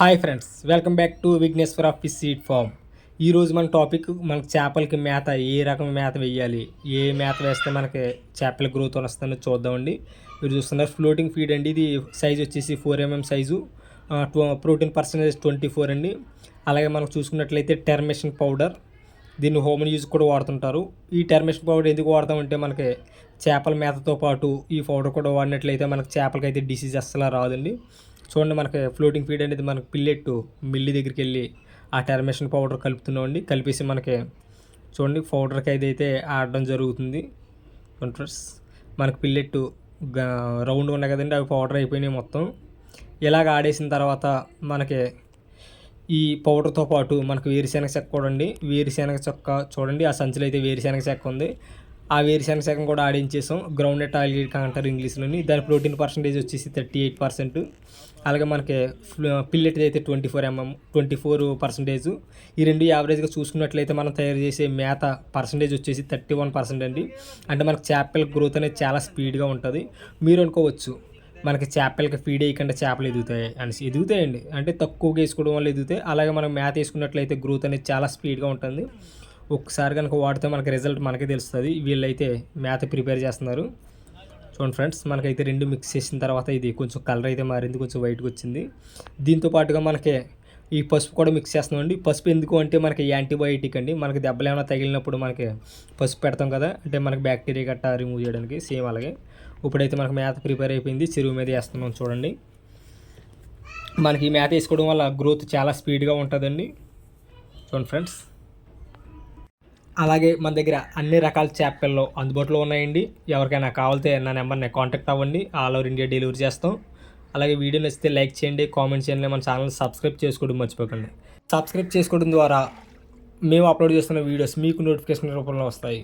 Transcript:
Hi friends welcome back to Vigneshwar fish seed farm ఈరోజు మన topic మనకి చేపలకి మేత ఏ రకం మేత వేయాలి ఏ మేత వేస్తే మనకి చేపల గ్రోత్ వస్తుందో చూద్దామండి. మీరు చూస్తున్నారు ఫ్లోటింగ్ ఫీడ్ అండి ఇది సైజ్ వచ్చేసి four MM size protein percentage twenty four అండి. అలాగే మనం చూసుకున్నట్లయితే టెర్మేషన్ పౌడర్ దీన్ని హోమ్ యూజ్ కూడా వాడుతుంటారు. ఈ టెర్మేషన్ పౌడర్ ఎందుకు వాడతామంటే మనకి చేపల మేతతో పాటు ఈ పౌడర్ కూడా వాడినట్లయితే మనకి చేపలకైతే డిసీజ్ అస్సలు రాదండి. చూడండి మనకి ఫ్లోటింగ్ ఫీడ్ అనేది మనకి పిల్లెట్టు మిల్లి దగ్గరికి వెళ్ళి ఆ టెర్మేషన్ పౌడర్ కలుపుతున్నామండి. కలిపేసి మనకి చూడండి పౌడర్కి అయితే అయితే ఆడడం జరుగుతుంది ఫ్రెండ్స్ మనకి పిల్లెట్టు రౌండ్ ఉన్నాయి కదండి అవి పౌడర్ అయిపోయినాయి మొత్తం. ఇలాగ ఆడేసిన తర్వాత మనకి ఈ పౌడర్తో పాటు మనకు వేరుశెనగ చెక్క కూడా అండి. వేరుశెనగ చెక్క చూడండి ఆ సంచిలో అయితే వేరుశెనగ చెక్క ఉంది. ఆ వేరుశనగ శాఖం కూడా ఆడించేసాం. గ్రౌండ్ నెట్ ఆయిల్ అంటారు ఇంగ్లీష్లోని. దాని ప్రోటీన్ పర్సంటేజ్ వచ్చేసి థర్టీ ఎయిట్ పర్సెంట్ అలాగే మనకి పిల్లెట్ అయితే twenty four MM twenty four percentage ఈ రెండు యావరేజ్గా చూసుకున్నట్లయితే మనం తయారు చేసే మేత పర్సంటేజ్ వచ్చేసి థర్టీ వన్ పర్సెంట్ అండి. అంటే మనకి చేపల గ్రోత్ అనేది చాలా స్పీడ్గా ఉంటుంది. మీరు అనుకోవచ్చు మనకి చేపలకి ఫీడ్ వేయకుండా చేపలు ఎదుగుతాయి అనేసి. ఎదుగుతాయండి. అంటే తక్కువగా వేసుకోవడం వల్ల ఎదుగుతాయి. అలాగే మనం మేత వేసుకున్నట్లయితే గ్రోత్ అనేది చాలా స్పీడ్గా ఉంటుంది. ఒక్కసారి కనుక వాడితే మనకి రిజల్ట్ మనకే తెలుస్తుంది. వీళ్ళైతే మేత ప్రిపేర్ చేస్తున్నారు. చూడండి ఫ్రెండ్స్ మనకైతే రెండు మిక్స్ చేసిన తర్వాత ఇది కొంచెం కలర్ అయితే మారింది కొంచెం వైట్గా వచ్చింది. దీంతో పాటుగా మనకి ఈ పసుపు కూడా మిక్స్ చేస్తున్నామండి. పసుపు ఎందుకు అంటే మనకి యాంటీబయోటిక్ అండి. మనకి దెబ్బలు ఏమైనా తగిలినప్పుడు మనకి పసుపు పెడతాం కదా అంటే మనకి బ్యాక్టీరియా గట్ట రిమూవ్ చేయడానికి సేమ్ అలాగే. ఇప్పుడైతే మనకి మేత ప్రిపేర్ అయిపోయింది చెరువు మీద వేస్తున్నాం చూడండి. మనకి ఈ మేత వేసుకోవడం వల్ల గ్రోత్ చాలా స్పీడ్గా ఉంటుందండి. చూడండి ఫ్రెండ్స్. అలాగే మన దగ్గర అన్ని రకాల చేపలు అందుబాటులో ఉన్నాయండి. ఎవరికైనా కావాలితే నా నెంబర్ని కాంటాక్ట్ అవ్వండి. ఆల్ ఓవర్ ఇండియా డెలివరీ చేస్తాం. అలాగే వీడియో నచ్చితే లైక్ చేయండి కామెంట్ చేయండి మన ఛానల్ సబ్స్క్రైబ్ చేసుకోవడం మర్చిపోకండి. సబ్స్క్రైబ్ చేసుకోవడం ద్వారా మేము అప్లోడ్ చేస్తున్న వీడియోస్ మీకు నోటిఫికేషన్ రూపంలో వస్తాయి.